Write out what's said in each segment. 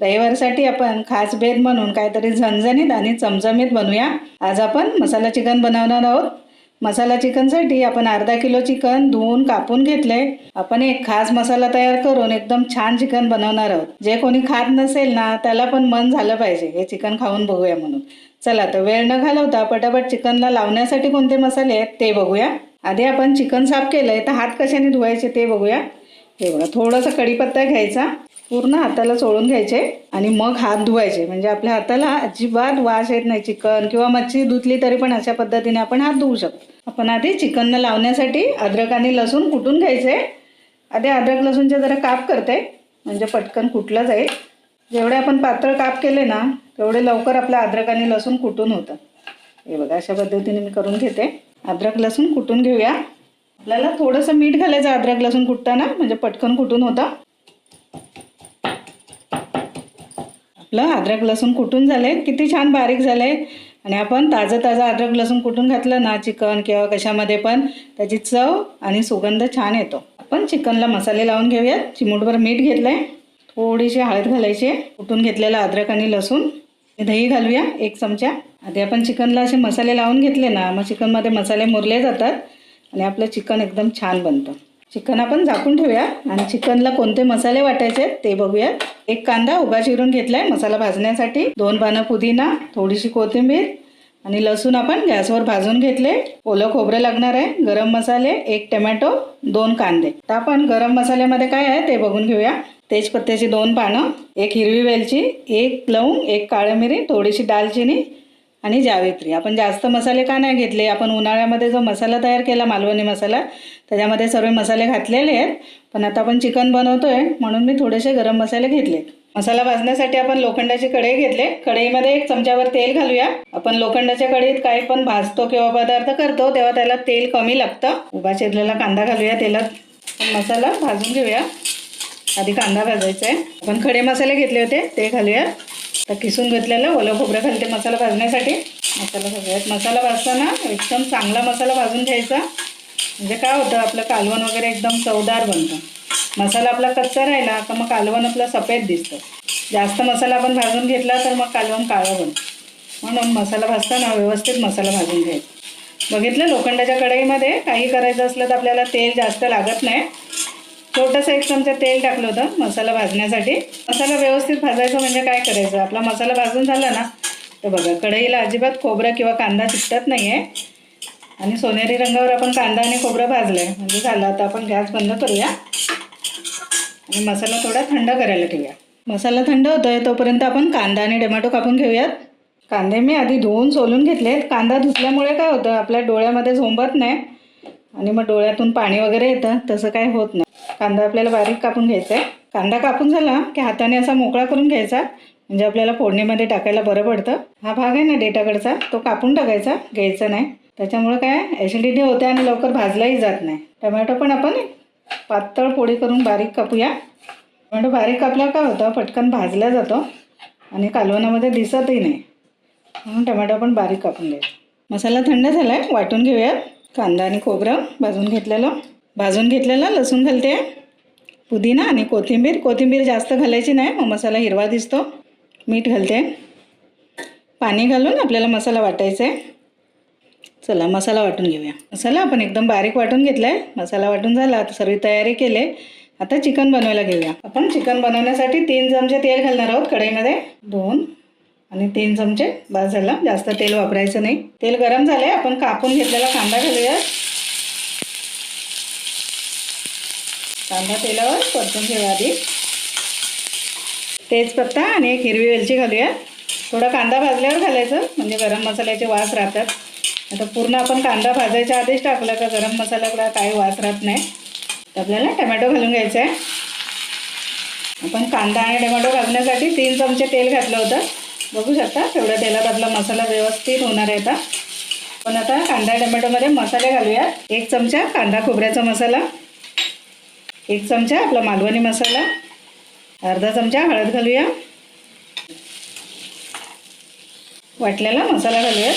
रविवारसाठी आपण खास बेत म्हणून काहीतरी झणझणीत आणि चमचमीत बनवूया. आज आपण मसाला चिकन बनवणार आहोत. मसाला चिकनसाठी आपण अर्धा किलो चिकन धुवून कापून घेतले. आपण एक खास मसाला तयार करून एकदम छान चिकन बनवणार आहोत. जे कोणी खात नसेल ना त्याला पण मन झालं पाहिजे. हे चिकन खाऊन बघूया म्हणून. चला तर वेळ न घालवता पटापट चिकनला लावण्यासाठी कोणते मसाले आहेत ते बघूया. आधी आपण चिकन साफ केलंय तर हात कशाने धुवायचे ते बघूया. हे बघा थोडासा कढीपत्ता घ्यायचा. पूर्ण हाताला चोळून घ्यायचे आणि मग हात धुवायचे. म्हणजे आपल्या हाताला अजिबात वास येत नाही चिकन किंवा मच्छी धुतली तरी पण अशा पद्धतीने आपण हात धुवू शकतो. आपण आधी चिकनला लावण्यासाठी अद्रक आणि लसूण कुटून घ्यायचे. आधी अद्रक लसूणचे जरा काप करते. म्हणजे पटकन कुटलं जाईल. जेवढे आपण पात्र काप केले ना तेवढे लवकर आपलं अद्रक आणि लसूण कुटून होतं. हे बघा अशा पद्धतीने मी करून घेते. अद्रक लसूण कुटून घेऊया. आपल्याला थोडंसं मीठ घालायचं अद्रक लसूण कुटताना. म्हणजे पटकन कुटून होतं. आपलं अद्रक लसूण कुटून झाले किती छान बारीक झाले आणि आपण ताजं ताजं अद्रक लसूण कुटून घातलं ना चिकन किंवा कशामध्ये पण त्याची चव आणि सुगंध छान येतो. आपण चिकनला मसाले लावून घेऊयात. चिमूटभर मीठ घेतलंय. थोडीशी हळद घालायची. कुटून घेतलेला अद्रक आणि लसूण. दही घालूया एक चमचा. आधी आपण चिकनला असे मसाले लावून घेतले ना मग चिकनमध्ये मसाले मुरले जातात. आणि आपलं चिकन एकदम छान बनतं. चिकन आपण झाकून ठेवूया. आणि चिकनला कोणते मसाले वाटायचे ते बघूया. एक कांदा उभा चिरून घेतलाय. मसाला भाजण्यासाठी दोन पानं पुदिना थोडीशी कोथिंबीर आणि लसूण आपण गॅसवर भाजून घेतले. ओलं खोबरं लागणार आहे. गरम मसाले एक टमॅटो दोन कांदे. तर आपण गरम मसाल्यामध्ये काय आहे ते बघून घेऊया. तेजपत्त्याची दोन पानं एक हिरवी वेलची एक लवंग एक काळी मिरी थोडीशी दालचिनी आणि जावेत्री. आपण जास्त मसाले का नाही घेतले? आपण उन्हाळ्यामध्ये जो मसाला तयार केला मालवणी मसाला त्याच्यामध्ये सर्व मसाले घातलेले आहेत. पण आता आपण चिकन बनवतो आहे म्हणून मी थोडेसे गरम मसाले घेतले मसाला भाजण्यासाठी आपण लोखंडाची कढई घेतले. कढईमध्ये एक चमच्यावर तेल घालूया. आपण लोखंडाच्या कढईत काही पण भाजतो किंवा पदार्थ करतो तेव्हा त्याला तेल कमी लागतं. उभा चिरलेला कांदा घालूया तेलात. मसाला भाजून घेऊया. आधी कांदा भाजायचा आहे. आपण खडे मसाले घेतले होते ते घालूया. आता किसून घेतलेलं ओलं खोबरं घालते मसाला भाजण्यासाठी. मसाला भाजूयात मसाला भाजताना एकदम चांगला मसाला भाजून घ्यायचा. म्हणजे काय होतं आपलं कालवण वगैरे एकदम चवदार बनतं. मसाला आपला कच्चा राहिला का मग कालवण आपलं सफेद दिसतं. जास्त मसाला आपण भाजून घेतला तर मग कालवण काळं बनतं. म्हणून मसाला भाजताना व्यवस्थित मसाला भाजून घ्यायचा. बघितलं लोखंडाच्या कढईमध्ये काही करायचं असलं तर आपल्याला तेल जास्त लागत नाही. छोटंसं एक चमचा तेल टाकलं होतं मसाला भाजण्यासाठी. मसाला व्यवस्थित भाजायचा म्हणजे काय करायचं? आपला मसाला भाजून झाला ना तर बघा कढईला अजिबात खोबरं किंवा कांदा चिकटत नाही आहे आणि सोनेरी रंगावर आपण कांदा आणि खोबरं भाजलं आहे म्हणजे झालं आता आपण गॅस बंद करूया. आणि मसाला थोडा थंड करायला ठेवूया. मसाला थंड होतो आहे तोपर्यंत आपण कांदा आणि टोमॅटो कापून घेऊयात. कांदे मी आधी धुवून सोलून घेतलेत. कांदा धुतल्यामुळे काय होतं आपल्या डोळ्यामध्ये झोंबत नाही. आणि मग डोळ्यातून पाणी वगैरे येतं तसं काय होत नाही. कांदा आपल्याला बारीक कापून घ्यायचा आहे. कांदा कापून झाला की हाताने असा मोकळा करून घ्यायचा. म्हणजे आपल्याला फोडणीमध्ये टाकायला बरं पडतं. हा भाग आहे ना डेटाकडचा तो कापून टाकायचा. घ्यायचा नाही. त्याच्यामुळे काय ॲसिडिटी होते आणि लवकर भाजलाही जात नाही. टमॅटो पण आपण पातळ पोळी करून बारीक कापूया. टमॅटो बारीक कापल्यावर काय होतं पटकन भाजला जातो आणि कालवणामध्ये दिसतही नाही. म्हणून टमॅटो आपण बारीक कापून घ्यायचा. मसाला थंड झाला आहे वाटून घेऊयात. कांदा आणि खोबरं भाजून घेतलेलं. भाजून घेतलेलं लसूण घालते. पुदिना आणि कोथिंबीर. कोथिंबीर जास्त घालायची नाही मग मसाला हिरवा दिसतो. मीठ घालते. पाणी घालून आपल्याला मसाला वाटायचा. आहे चला मसाला वाटून घेऊया. मसाला आपण एकदम बारीक वाटून घेतला आहे मसाला वाटून झाला आता सर्व तयारी केले. आता चिकन बनवायला घेऊया. आपण चिकन बनवण्यासाठी तीन चमचे तेल घालणार आहोत कढईमध्ये. दोन आणि तीन चमचे बस झाला. जास्त तेल वापरायचं नाही. तेल गरम झाले आपण कापून घेतलेला कांदा घालूया कांदा तेलावर परतून घेऊया आधी. तेजपत्ता आणि एक हिरवी वेलची घालूया थोडा कांदा भाजल्यावर घालायचं म्हणजे गरम मसाल्याचे वास राहतात. आता पूर्ण आपण कांदा भाजायच्या आधीच टाकला का गरम मसाल्याकडे काही वास राहत नाही. तर आपल्याला टमॅटो घालून घ्यायचा आहे आपण कांदा आणि टमॅटो घालण्यासाठी तीन चमचे तेल घातलं होतं. बघू शकता तेवढ्या तेलात आपला मसाला व्यवस्थित होणार आहे आता. पण आता कांदा टमॅटोमध्ये मसाले घालूया एक चमचा कांदा खोबऱ्याचा मसाला एक चमचा आपला मालवणी मसाला अर्धा चमचा हळद घालूया. वाटलेला मसाला घालूया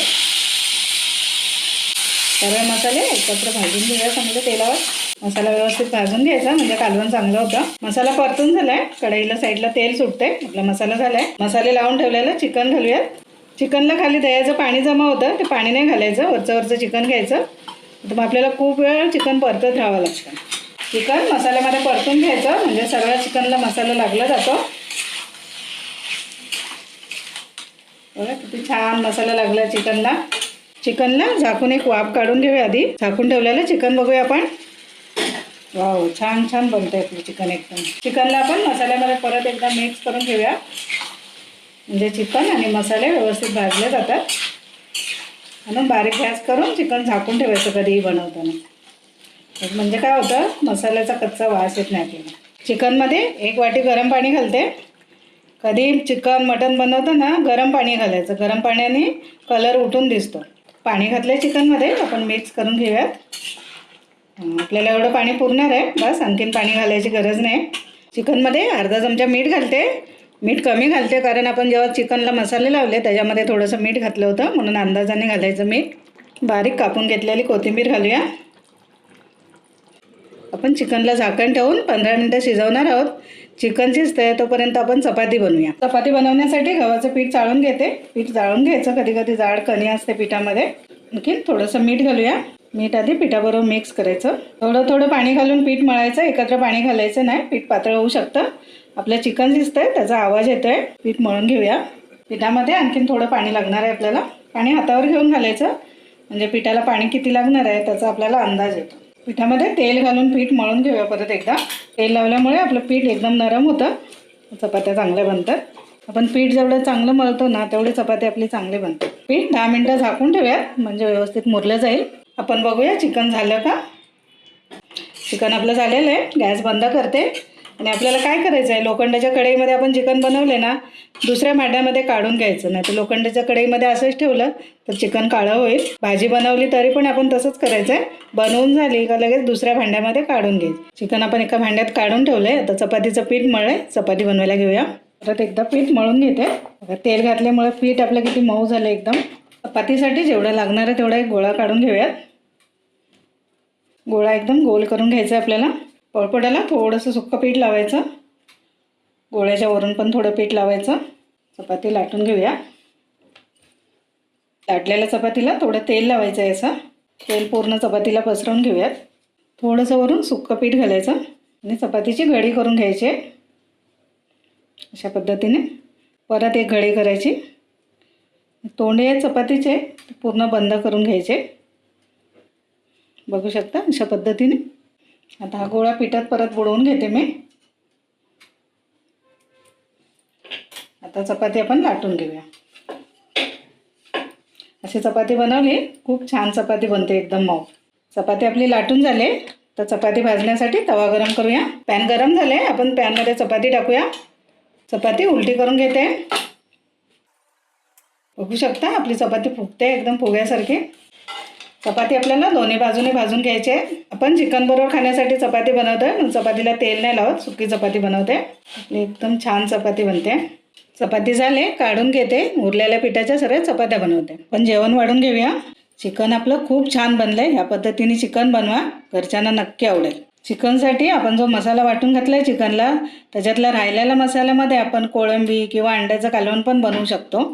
सर्व मसाले एकत्र भाजून घेऊया चांगलं तेलावर. मसाला व्यवस्थित भाजून घ्यायचा म्हणजे कालवण चांगलं होतं. मसाला परतून झालाय. कढईला साईडला तेल सुटते आपला मसाला झालाय. मसाले लावून ठेवलेला चिकन घालूयात. चिकनला खाली दह्याचं पाणी जमा होतं. ते पाणी नाही घालायचं. वरचं वरचं चिकन घ्यायचं. तर मग आपल्याला खूप वेळ चिकन परतत राहावं लागतं. चिकन मसाल्यामध्ये परतून घ्यायचं. म्हणजे सगळ्या चिकनला मसाला लागला जातो. बघा किती छान मसाला लागला चिकनला. चिकनला झाकून एक वाफ काढून घेऊया आधी. झाकून ठेवलेलं चिकन बघूया आपण. वाव छान छान बनतंय आपलं चिकन एकदम. चिकनला आपण मसाल्यामध्ये परत एकदा मिक्स करून घेऊया. म्हणजे चिकन आणि मसाले व्यवस्थित भाजले जातात. म्हणून बारीक गॅस करून चिकन झाकून ठेवायचं कधीही बनवताना. म्हणजे काय होतं मसाल्याचा कच्चा वास येत नाही आपल्याला. चिकनमध्ये एक वाटी गरम पाणी घालते. कधी चिकन मटन बनवताना गरम पाणी घालायचं. गरम पाण्याने कलर उठून दिसतो. पाणी घातलं चिकनमध्ये आपण मिक्स करून घेऊयात. आपल्याला एवढं पाणी पुरणार आहे. बस आणखीन पाणी घालायची गरज नाही. चिकनमध्ये अर्धा चमचा मीठ घालते. मीठ कमी घालते कारण आपण जेव्हा चिकनला मसाले लावले त्याच्यामध्ये थोडंसं मीठ घातलं होतं. म्हणून अंदाजाने घालायचं मीठ. बारीक कापून घेतलेली कोथिंबीर घालूया. आपण चिकनला झाकण ठेवून पंधरा मिनटं शिजवणार आहोत. चिकन शिजतंय तोपर्यंत आपण चपाती बनवूया. चपाती बनवण्यासाठी गव्हाचं पीठ चाळून घेते. पीठ जाळून घ्यायचं. कधी कधी जाड कणी असते पिठामध्ये. आणखीन थोडंसं मीठ घालूया. मीठ आधी पिठाबरोबर मिक्स करायचं. थोडं थोडं पाणी घालून पीठ मळायचं एकत्र पाणी घालायचं नाही. पीठ पातळ होऊ शकतं. आपलं चिकन दिसतंय त्याचा आवाज येतोय. पीठ मळून घेऊया. पिठामध्ये आणखीन थोडं पाणी लागणार आहे आपल्याला. पाणी हातावर घेऊन घालायचं. म्हणजे पिठाला पाणी किती लागणार आहे त्याचा आपल्याला अंदाज येतो. पिठामध्ये तेल घालून पीठ मळून घेऊया परत एकदा. तेल लावल्यामुळे आपलं पीठ एकदम नरम होतं. चपात्या चांगल्या बनतात. आपण पीठ जेवढं चांगलं मळतो ना तेवढी चपाती आपली चांगली बनते पीठ दहा मिनटं झाकून ठेवूयात. म्हणजे व्यवस्थित मुरलं जाईल. आपण बघूया चिकन झालं का? चिकन आपलं झालेलं आहे गॅस बंद करते. आणि आपल्याला काय करायचं आहे लोखंडाच्या कढईमध्ये आपण चिकन बनवले ना दुसऱ्या मांड्यामध्ये काढून घ्यायचं. नाही तर लोखंडाच्या कढईमध्ये असंच ठेवलं तर चिकन काळं होईल. भाजी बनवली तरी पण आपण तसंच करायचं आहे बनवून झाली का लगेच दुसऱ्या भांड्यामध्ये काढून घ्यायचं. चिकन आपण एका भांड्यात काढून ठेवलं आहे आता चपातीचं पीठ मळलं चपाती बनवायला घेऊया. परत एकदा पीठ मळून घेते. तेल घातल्यामुळे पीठ आपलं किती मऊ झालं एकदम. चपातीसाठी जेवढं लागणार आहे तेवढा एक गोळा काढून घेऊयात. गोळा एकदम गोल करून घ्यायचा आहे आपल्याला. पळपटाला थोडंसं सुक्कं पीठ लावायचं. गोळ्याच्या वरून पण थोडं पीठ लावायचं. चपाती लाटून घेऊया. लाटलेल्या चपातीला थोडं तेल लावायचं आहे असं. तेल पूर्ण चपातीला पसरवून घेऊयात. थोडंसं वरून सुक्कं पीठ घालायचं आणि चपातीची घडी करून घ्यायची. आहे अशा पद्धतीने परत एक घडी करायची. तोंडे चपातीचे पूर्ण बंद करून घ्यायचे. बघू शकता अशा पद्धतीने. आता हा गोळा पिठात परत बुडवून घेते मी. आता चपाती आपण लाटून घेऊया. अशी चपाती बनवली खूप छान चपाती बनते एकदम मऊ. चपाती आपली लाटून झाले तर चपाती भाजण्यासाठी तवा गरम करूया. पॅन गरम झाले आपण पॅनमध्ये चपाती टाकूया. चपाती उलटी करून घेते. बघू शकता आपली चपाती फुगते एकदम फुग्यासारखी. चपाती आपल्याला दोन्ही बाजूने भाजून घ्यायची. आहे आपण चिकन बरोबर खाण्यासाठी चपाती बनवतो आहे चपातीला तेल नाही लावत. सुकी चपाती बनवते. आपली एकदम छान चपाती बनते. चपाती झाले काढून घेते. उरलेल्या पिठाच्या सगळ्या चपात्या बनवते. पण जेवण वाढून घेऊया. चिकन आपलं खूप छान बनलंय. ह्या पद्धतीने चिकन बनवा. घरच्यांना नक्की आवडेल. चिकनसाठी आपण जो मसाला वाटून घातलाय चिकनला त्याच्यातल्या राहिलेल्या मसाल्यामध्ये आपण कोळंबी किंवा अंड्याचं कालवण पण बनवू शकतो.